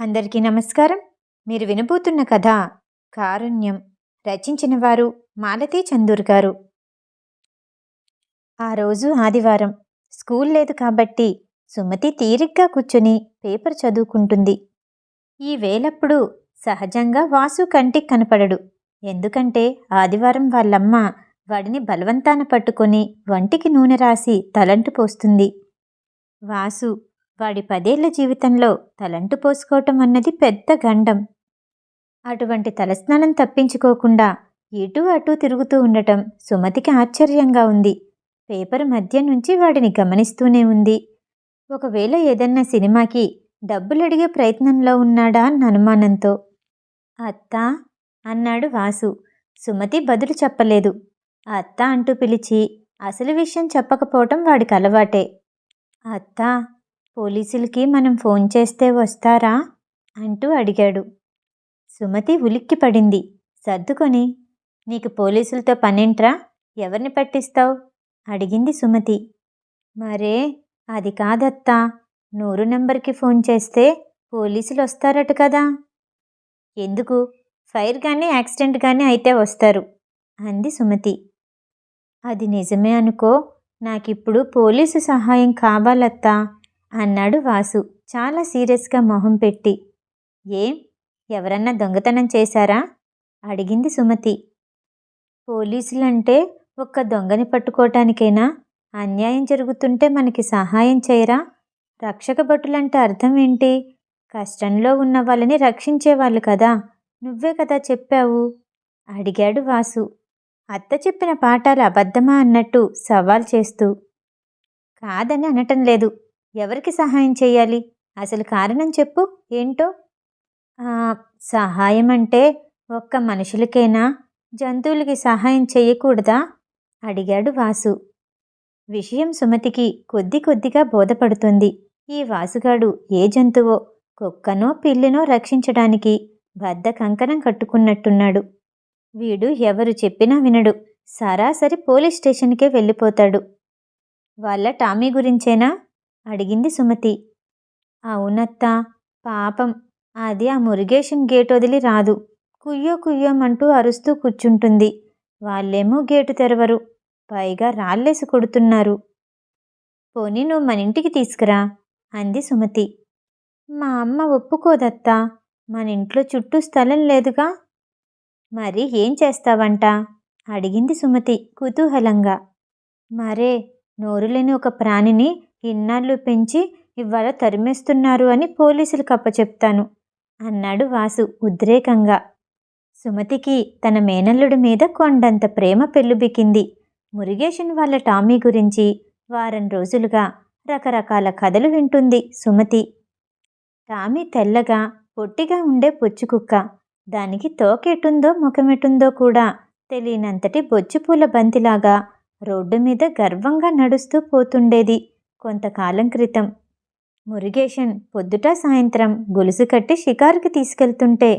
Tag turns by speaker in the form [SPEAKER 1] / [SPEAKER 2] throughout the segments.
[SPEAKER 1] అందరికీ నమస్కారం. మీరు వినబోతున్న కథ కారుణ్యం రచించిన వారు మాలతీ చందూర్ గారు. ఆ రోజు ఆదివారం. స్కూల్ లేదు కాబట్టి సుమతి తీరిగ్గా కూర్చుని పేపర్ చదువుకుంటుంది. ఈ వేలప్పుడు సహజంగా వాసు కంటికి కనపడడు. ఎందుకంటే ఆదివారం వాళ్ళమ్మ వాడిని బలవంతాన పట్టుకొని వంటికి నూనె రాసి తలంటు పోస్తుంది. వాసు వాడి పదేళ్ళ జీవితంలో తలంటు పోసుకోవటం అన్నది పెద్ద గండం. అటువంటి తలస్నానం తప్పించుకోకుండా ఇటు అటు తిరుగుతూ ఉండటం సుమతికి ఆశ్చర్యంగా ఉంది. పేపర్ మధ్య నుంచి వాడిని గమనిస్తూనే ఉంది. ఒకవేళ ఏదన్నా సినిమాకి డబ్బులు అడిగే ప్రయత్నంలో ఉన్నాడా అన్న అనుమానంతో. అత్తా అన్నాడు వాసు. సుమతి బదులు చెప్పలేదు. అత్త అంటూ పిలిచి అసలు విషయం చెప్పకపోవటం వాడికి అలవాటే. అత్తా పోలీసులకి మనం ఫోన్ చేస్తే వస్తారా? అంటూ అడిగాడు. సుమతి ఉలిక్కి పడింది. సర్దుకొని నీకు పోలీసులతో పనేంట్రా? ఎవరిని పట్టిస్తావు? అడిగింది సుమతి. మరే అది కాదత్తా. నూరు నెంబర్కి ఫోన్ చేస్తే పోలీసులు వస్తారట కదా. ఎందుకు? ఫైర్ కానీ యాక్సిడెంట్ కానీ అయితే వస్తారు అంది సుమతి. అది నిజమే అనుకో నాకిప్పుడు పోలీసు సహాయం కావాలత్తా. అన్నాడు వాసు. చాలా సీరియస్గా మొహం పెట్టి. ఏం? ఎవరన్నా దొంగతనం చేశారా? అడిగింది సుమతి. పోలీసులంటే ఒక్క దొంగని పట్టుకోవటానికైనా అన్యాయం జరుగుతుంటే మనకి సహాయం చేయరా? రక్షక భటులంటే అర్థం ఏంటి? కష్టంలో ఉన్న వాళ్ళని రక్షించేవాళ్ళు కదా. నువ్వే కదా చెప్పావు? అడిగాడు వాసు. అత్త చెప్పిన పాఠాలు అబద్ధమా? అన్నట్టు సవాల్ చేస్తూ. కాదని అనటం లేదు. ఎవరికి సహాయం చేయాలి? అసలు కారణం చెప్పు. ఏంటో? సహాయం అంటే ఒక్క మనుషులకైనా? జంతువులకి సహాయం చేయకూడదా? అడిగాడు వాసు. విషయం సుమతికి కొద్ది కొద్దిగా బోధపడుతుంది. ఈ వాసుగాడు ఏ జంతువో కుక్కనో పిల్లినో రక్షించడానికి బద్ద కంకణం కట్టుకున్నట్టున్నాడు. వీడు ఎవరు చెప్పినా వినడు. సరాసరి పోలీస్ స్టేషన్కే వెళ్ళిపోతాడు. వాళ్ళ టామీ గురించేనా? అడిగింది సుమతి. అవునత్తా పాపం. అది ఆ మురిగేషన్ గేట్ వదిలి రాదు. కుయ్యో కుయ్యోమంటూ అరుస్తూ కూర్చుంటుంది. వాళ్ళేమో గేటు తెరవరు. పైగా రాళ్ళేసి కొడుతున్నారు. పోనీ నువ్వు మన ఇంటికి తీసుకురా అంది సుమతి. మా అమ్మ ఒప్పుకోదత్తా. మన ఇంట్లో చుట్టూ స్థలం లేదుగా? మరి ఏం చేస్తావంట? అడిగింది సుమతి కుతూహలంగా. మరే నోరులేని ఒక ప్రాణిని ఇన్నాళ్ళు పెంచి ఇవాళ తరిమేస్తున్నారు అని పోలీసులకు అప్పచెప్తాను అన్నాడు వాసు ఉద్రేకంగా. సుమతికి తన మేనల్లుడి మీద కొండంత ప్రేమ పెళ్ళుబికింది మురుగేషన్ వాళ్ళ టామీ గురించి వారం రోజులుగా రకరకాల కథలు వింటుంది సుమతి. టామీ తెల్లగా పొట్టిగా ఉండే పొచ్చుకుక్క దానికి తోకెటుందో ముఖమెటుందో కూడా తెలియనంతటి బొచ్చుపూల బంతిలాగా రోడ్డు మీద గర్వంగా నడుస్తూ పోతుండేది. కొంతకాలం క్రితం మురుగేషన్ పొద్దుట సాయంత్రం గొలుసు కట్టి షికారుకి తీసుకెళ్తుంటే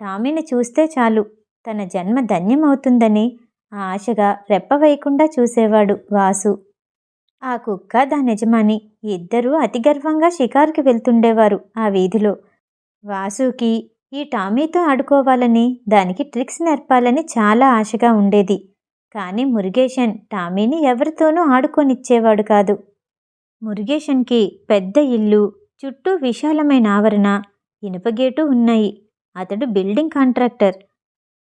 [SPEAKER 1] టామీని చూస్తే చాలు తన జన్మ ధన్యమవుతుందని ఆశగా రెప్పవేయకుండా చూసేవాడు వాసు. ఆ కుక్క దాని యజమాని ఇద్దరూ అతి గర్వంగా షికారుకి వెళ్తుండేవారు ఆ వీధిలో. వాసుకి ఈ టామీతో ఆడుకోవాలని దానికి ట్రిక్స్ నేర్పాలని చాలా ఆశగా ఉండేది. కానీ మురుగేషన్ టామీని ఎవరితోనూ ఆడుకొనిచ్చేవాడు కాదు. మురుగేషన్కి పెద్ద ఇల్లు చుట్టూ విశాలమైన ఆవరణ ఇనుపగేటు ఉన్నాయి. అతడు బిల్డింగ్ కాంట్రాక్టర్.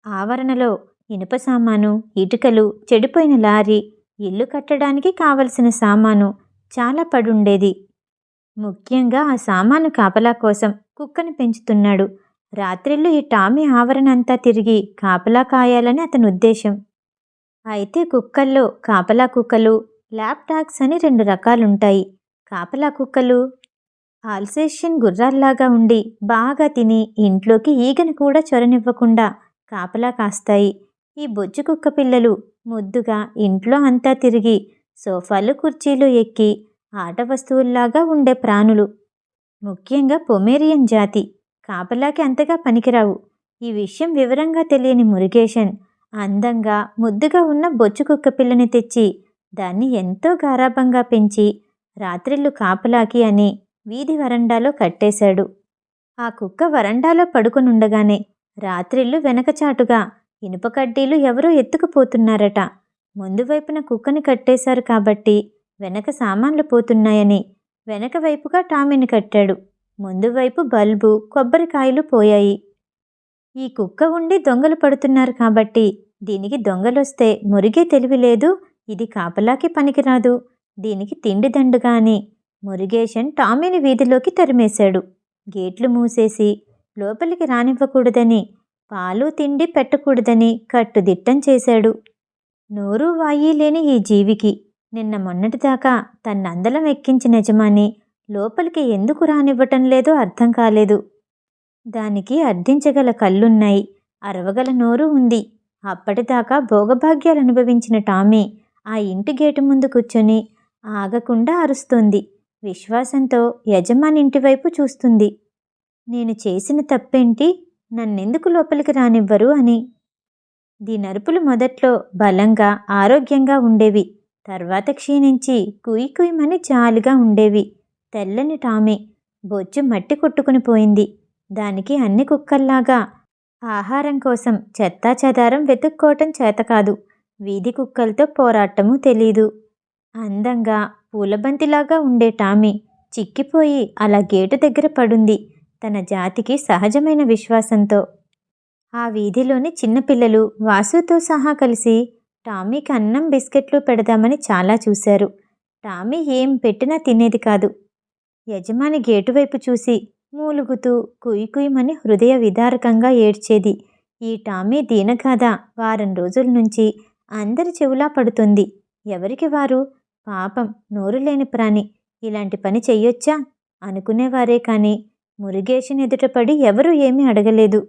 [SPEAKER 1] ఆవరణలో ఇనుప సామాను ఇటుకలు చెడిపోయిన లారీ ఇల్లు కట్టడానికి కావలసిన సామాను చాలా పడుండేది. ముఖ్యంగా ఆ సామాను కాపలా కోసం కుక్కను పెంచుతున్నాడు. రాత్రిళ్ళు ఈ టామీ ఆవరణ అంతా తిరిగి కాపలా కాయాలని అతని ఉద్దేశం. అయితే కుక్కల్లో కాపలా కుక్కలు ల్యాబ్ డాగ్స్ అని రెండు రకాలుంటాయి. కాపలా కుక్కలు ఆల్సేషియన్ గుర్రాల్లాగా ఉండి బాగా తిని ఇంట్లోకి ఈగను కూడా చొరనివ్వకుండా కాపలా కాస్తాయి. ఈ బొజ్జు కుక్క పిల్లలు ముద్దుగా ఇంట్లో అంతా తిరిగి సోఫాలు కుర్చీలు ఎక్కి ఆట వస్తువుల్లాగా ఉండే ప్రాణులు. ముఖ్యంగా పొమేరియన్ జాతి కాపలాకి అంతగా పనికిరావు. ఈ విషయం వివరంగా తెలియని మురుగేషన్ అందంగా ముద్దుగా ఉన్న బొచ్చు కుక్క పిల్లని తెచ్చి దాన్ని ఎంతో గారాబంగా పెంచి రాత్రిళ్ళు కాపలాకి అని వీధి వరండాలో కట్టేశాడు. ఆ కుక్క వరండాలో పడుకునుండగానే రాత్రిళ్ళు వెనకచాటుగా ఇనుప కడ్డీలు ఎవరో ఎత్తుకుపోతున్నారట. ముందు వైపున కుక్కని కట్టేశారు కాబట్టి వెనక సామాన్లు పోతున్నాయని వెనక వైపుగా టామీని కట్టాడు. ముందు వైపు బల్బు కొబ్బరికాయలు పోయాయి. ఈ కుక్క ఉండి దొంగలు పడుతున్నారు కాబట్టి దీనికి దొంగలొస్తే మురిగే తెలివి లేదు ఇది కాపలాకి పనికిరాదు. దీనికి తిండి దండుగాని. మురుగేషన్ టామీని వీధిలోకి తరిమేశాడు. గేట్లు మూసేసి లోపలికి రానివ్వకూడదని పాలు తిండి పెట్టకూడదని కట్టుదిట్టం చేశాడు. నోరు వాయి లేని ఈ జీవికి నిన్న మొన్నటిదాకా తన్నందలం ఎక్కించిన యజమాని లోపలికి ఎందుకు రానివ్వటం లేదో అర్థం కాలేదు. దానికి అర్థించగల కళ్ళున్నాయి. అరవగల నోరు ఉంది. అప్పటిదాకా భోగభాగ్యాలు అనుభవించిన టామీ ఆ ఇంటి గేటు ముందు కూర్చొని ఆగకుండా అరుస్తోంది. విశ్వాసంతో యజమాని ఇంటివైపు చూస్తుంది. నేను చేసిన తప్పేంటి? నన్నెందుకు లోపలికి రానివ్వరు అని. దీనరుపులు మొదట్లో బలంగా ఆరోగ్యంగా ఉండేవి. తర్వాత క్షీణించి కుయి కుయిమని జాలుగా ఉండేవి. తెల్లని టామీ బొచ్చు మట్టి కొట్టుకుని పోయింది. దానికి అన్ని కుక్కల్లాగా ఆహారం కోసం చెత్తాచెదారం వెతుక్కోవటం చేత కాదు. వీధి కుక్కలతో పోరాటము తెలీదు. అందంగా పూలబంతిలాగా ఉండే టామీ చిక్కిపోయి అలా గేటు దగ్గర పడుంది. తన జాతికి సహజమైన విశ్వాసంతో. ఆ వీధిలోని చిన్నపిల్లలు వాసుతో సహా కలిసి టామీకి అన్నం బిస్కెట్లు పెడదామని చాలా చూశారు. టామీ ఏం పెట్టినా తినేది కాదు. యజమాని గేటు వైపు చూసి మూలుగుతూ కుయి కుయిమని హృదయ విదారకంగా ఏడ్చేది. ఈ టామీ దీనగాథ వారం రోజుల నుంచి అందరి చెవులా పడుతుంది. ఎవరికి వారు? పాపం నోరు లేని ప్రాణి. ఇలాంటి పని చెయ్యొచ్చా? అనుకునేవారే కానీ మురుగేషన్ ఎదుటపడి ఎవరూ ఏమీ అడగలేదు.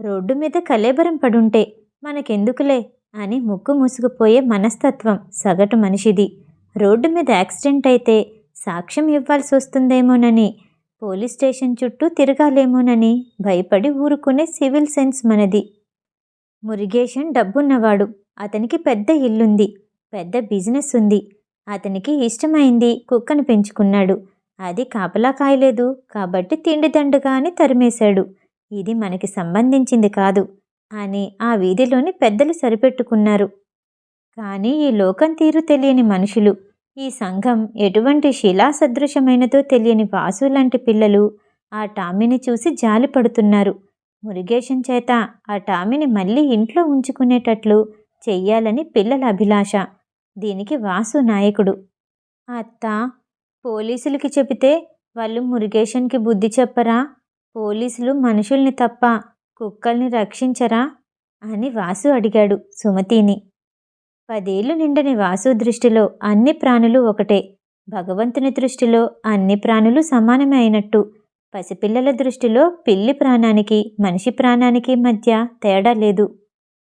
[SPEAKER 1] రోడ్డు మీద కలేబరం పడుంటే మనకెందుకులే? అని ముక్కు మూసుకుపోయే మనస్తత్వం సగటు మనిషిది. రోడ్డు మీద యాక్సిడెంట్ అయితే సాక్ష్యం ఇవ్వాల్సి వస్తుందేమోనని పోలీస్ స్టేషన్ చుట్టూ తిరగాలేమోనని భయపడి ఊరుకునే సివిల్ సెన్స్ మనది. మురిగేషన్ డబ్బున్నవాడు. అతనికి పెద్ద ఇల్లుంది పెద్ద బిజినెస్ ఉంది అతనికి ఇష్టమైంది కుక్కను పెంచుకున్నాడు. అది కాపలా కాయలేదు కాబట్టి తిండిదండుగా అని తరిమేశాడు. ఇది మనకి సంబంధించింది కాదు అని ఆ వీధిలోని పెద్దలు సరిపెట్టుకున్నారు. కానీ ఈ లోకం తీరు తెలియని మనుషులు ఈ సంఘం ఎటువంటి శిలా సదృశమైనదో తెలియని వాసు లాంటి పిల్లలు ఆ టామీని చూసి జాలి పడుతున్నారు మురుగేశం చేత ఆ టామీని మళ్ళీ ఇంట్లో ఉంచుకునేటట్లు చెయ్యాలని పిల్లల అభిలాష. దీనికి వాసు నాయకుడు. అత్త పోలీసులకి చెబితే వాళ్ళు మురుగేషన్కి బుద్ధి చెప్పరా? పోలీసులు మనుషుల్ని తప్ప కుక్కల్ని రక్షించరా? అని వాసు అడిగాడు సుమతిని. పదేళ్ళు నిండని వాసు దృష్టిలో అన్ని ప్రాణులు ఒకటే. భగవంతుని దృష్టిలో అన్ని ప్రాణులు సమానమే అయినట్టు. పసిపిల్లల దృష్టిలో పిల్లి ప్రాణానికి మనిషి ప్రాణానికి మధ్య తేడా లేదు.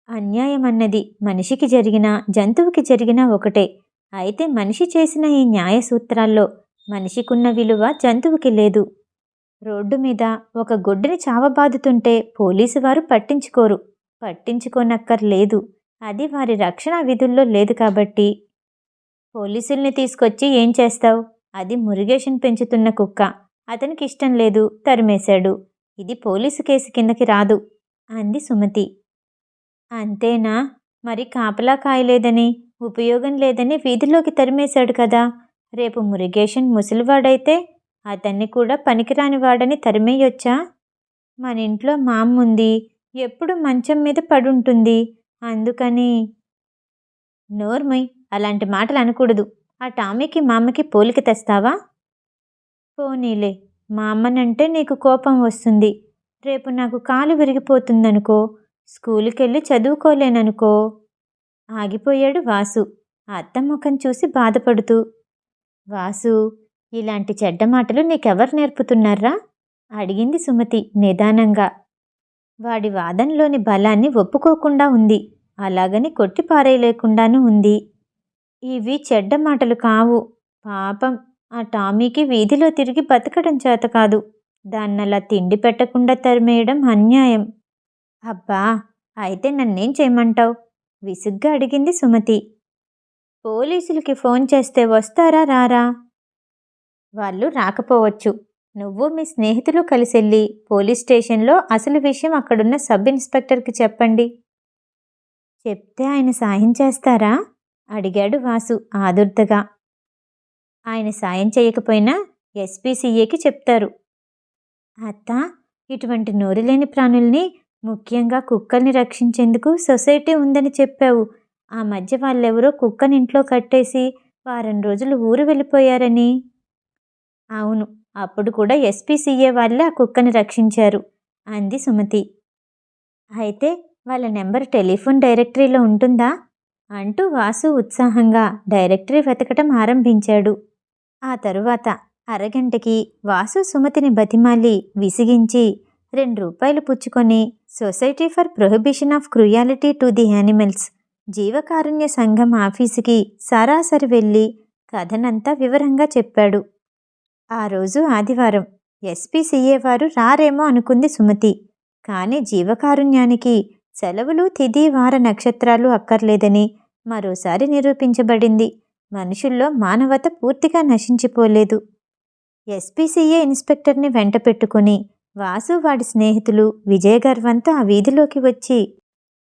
[SPEAKER 1] అన్యాయం అన్నది మనిషికి జరిగిన జంతువుకి జరిగిన ఒకటే. అయితే మనిషి చేసిన ఈ న్యాయ సూత్రాల్లో మనిషికున్న విలువ జంతువుకి లేదు. రోడ్డు మీద ఒక గొడ్డుని చావబాదుతుంటే పోలీసు వారు పట్టించుకోరు. పట్టించుకోనక్కర్లేదు. అది వారి రక్షణ విధుల్లో లేదు కాబట్టి. పోలీసుల్ని తీసుకొచ్చి ఏం చేస్తావు? అది మురుగేషన్ పెంచుతున్న కుక్క. అతనికి ఇష్టం లేదు. తరిమేశాడు. ఇది పోలీసు కేసు కిందకి రాదు. అంది సుమతి. అంతేనా? మరి కాపలా కాయలేదని ఉపయోగం లేదని వీధిలోకి తరిమేశాడు కదా. రేపు మురుగేషన్ ముసలివాడైతే అతన్ని కూడా పనికిరాని వాడని తరిమేయొచ్చా? మన ఇంట్లో మామ్ముంది ఎప్పుడు మంచం మీద పడుంటుంది. అందుకని నోర్మయ్ అలాంటి మాటలు అనకూడదు. ఆ టామీకి మామకి పోలిక తెస్తావా? పోనీలే మా అమ్మనంటే నీకు కోపం వస్తుంది. రేపు నాకు కాలు విరిగిపోతుందనుకో స్కూలుకెళ్ళి వెళ్ళి చదువుకోలేననుకో. ఆగిపోయాడు వాసు. అత్త ముఖం చూసి బాధపడుతూ వాసు ఇలాంటి చెడ్డ మాటలు నీకెవరు నేర్పుతున్నారా? అడిగింది సుమతి నిదానంగా. వాడి వాదనలోని బలాన్ని ఒప్పుకోకుండా ఉంది. అలాగని కొట్టి పారేయలేకుండానూ ఉంది. ఇవి చెడ్డ మాటలు కావు. పాపం ఆ టామీకి వీధిలో తిరిగి బతకడం చేత కాదు. దాన్నలా తిండి పెట్టకుండా తరిమేయడం అన్యాయం. అబ్బా అయితే నన్నేం చేయమంటావు? విసుగ్గా అడిగింది సుమతి. పోలీసులకి ఫోన్ చేస్తే వస్తారా రారా? వాళ్ళు రాకపోవచ్చు. నువ్వు మీ స్నేహితులు కలిసెళ్ళి పోలీస్ స్టేషన్లో అసలు విషయం అక్కడున్న సబ్ ఇన్స్పెక్టర్కి చెప్పండి. చెప్తే ఆయన సాయం చేస్తారా? అడిగాడు వాసు ఆదుర్తగా ఆయన సాయం చేయకపోయినా ఎస్పీసీఏకి చెప్తారు. అత్త ఇటువంటి నోరులేని ప్రాణుల్ని ముఖ్యంగా కుక్కల్ని రక్షించేందుకు సొసైటీ ఉందని చెప్పావు. ఆ మధ్య వాళ్ళెవరో కుక్కని ఇంట్లో కట్టేసి వారం రోజులు ఊరు వెళ్ళిపోయారని. అవును అప్పుడు కూడా ఎస్పీసీఏ వాళ్ళే ఆ కుక్కని రక్షించారు అంది సుమతి. అయితే వాళ్ళ నెంబర్ టెలిఫోన్ డైరెక్టరీలో ఉంటుందా? అంటూ వాసు ఉత్సాహంగా డైరెక్టరీ వెతకటం ఆరంభించాడు. ఆ తరువాత అరగంటకి వాసు సుమతిని బతిమాలి విసిగించి రెండు రూపాయలు పుచ్చుకొని society for prohibition of cruelty to the animals జీవకారుణ్య సంఘం ఆఫీసుకి సరాసరి వెళ్ళి కథనంతా వివరంగా చెప్పాడు. ఆ రోజు ఆదివారం ఎస్పీసీఏ వారు రారేమో అనుకుంది సుమతి కానీ జీవకారుణ్యానికి సెలవులు తిది వార నక్షత్రాలు అక్కర్లేదని మరోసారి నిరూపించబడింది. మనుషుల్లో మానవత పూర్తిగా నశించిపోలేదు. ఎస్పీసీఏ ఇన్స్పెక్టర్ని వెంట పెట్టుకుని వాసు వాడి స్నేహితులు విజయగర్వంతో ఆ వీధిలోకి వచ్చి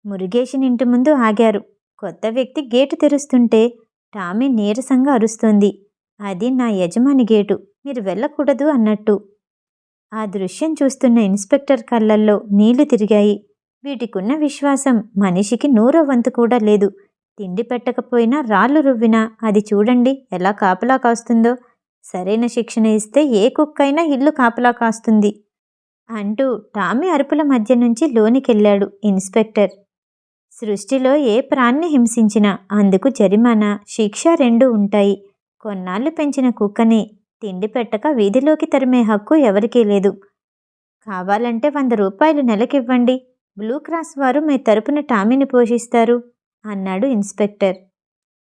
[SPEAKER 1] మురుగేషన్ ఇంటి ముందు ఆగారు. కొత్త వ్యక్తి గేటు తెరుస్తుంటే టామీ నీరసంగా అరుస్తోంది. అది నా యజమాని గేటు మీరు వెళ్ళకూడదు అన్నట్టు. ఆ దృశ్యం చూస్తున్న ఇన్స్పెక్టర్ కళ్ళల్లో నీళ్ళు తిరిగాయి. వీటికున్న విశ్వాసం మనిషికి నూరో వంతు కూడా లేదు. తిండి పెట్టకపోయినా రాళ్ళు రువ్వినా అది చూడండి ఎలా కాపలా కాస్తుందో. సరైన శిక్షణ ఇస్తే ఏ కుక్కైనా ఇల్లు కాపలా కాస్తుంది. అంటూ టామీ అరుపుల మధ్య నుంచి లోనికెళ్ళాడు ఇన్స్పెక్టర్. సృష్టిలో ఏ ప్రాణ్ణి హింసించినా అందుకు జరిమానా శిక్ష రెండు ఉంటాయి. కొన్నాళ్ళు పెంచిన కుక్కని తిండి పెట్టక వీధిలోకి తరిమే హక్కు ఎవరికీ లేదు. కావాలంటే వంద రూపాయలు నెలకివ్వండి. బ్లూ క్రాస్ వారు మీ తరపున టామీని పోషిస్తారు అన్నాడు ఇన్స్పెక్టర్.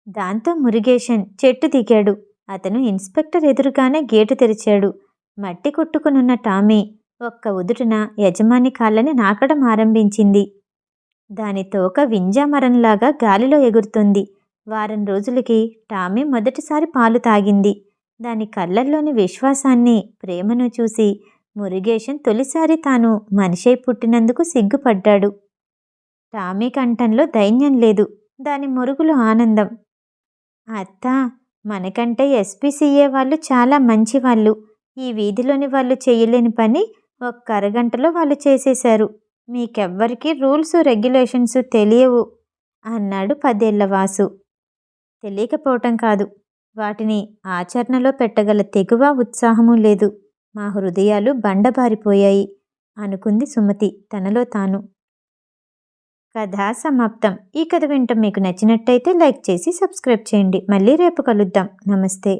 [SPEAKER 1] దాంతో మురుగేషన్ చెట్టు దిగాడు. అతను ఇన్స్పెక్టర్ ఎదురుగానే గేటు తెరిచాడు. మట్టి కొట్టుకునున్న టామీ ఒక్క ఉదుటన యజమాని కాళ్ళని నాకడం ఆరంభించింది. దాని తోక వింజామరంలాగా గాలిలో ఎగురుతుంది. వారం రోజులకి టామీ మొదటిసారి పాలు తాగింది. దాని కళ్ళల్లోని విశ్వాసాన్ని ప్రేమను చూసి మురుగేషన్ తొలిసారి తాను మనిషై పుట్టినందుకు సిగ్గుపడ్డాడు. టామీ కంఠంలో దైన్యం లేదు. దాని మురుగులు ఆనందం. అత్త మనకంటే ఎస్పీసీఏ వాళ్ళు చాలా మంచి వాళ్ళు ఈ వీధిలోని వాళ్ళు చేయలేని పని ఒక్క అరగంటలో వాళ్ళు చేసేశారు. మీకెవ్వరికీ రూల్స్ రెగ్యులేషన్స్ తెలియవు అన్నాడు పదేళ్ళ వాసు. తెలియకపోవటం కాదు. వాటిని ఆచరణలో పెట్టగల తెగువ ఉత్సాహము లేదు. మా హృదయాలు బండబారిపోయాయి అనుకుంది సుమతి తనలో తాను. కథ సమాప్తం. ఈ కథ వింటం మీకు నచ్చినట్టయితే లైక్ చేసి సబ్స్క్రైబ్ చేయండి. మళ్ళీ రేపు కలుద్దాం. నమస్తే.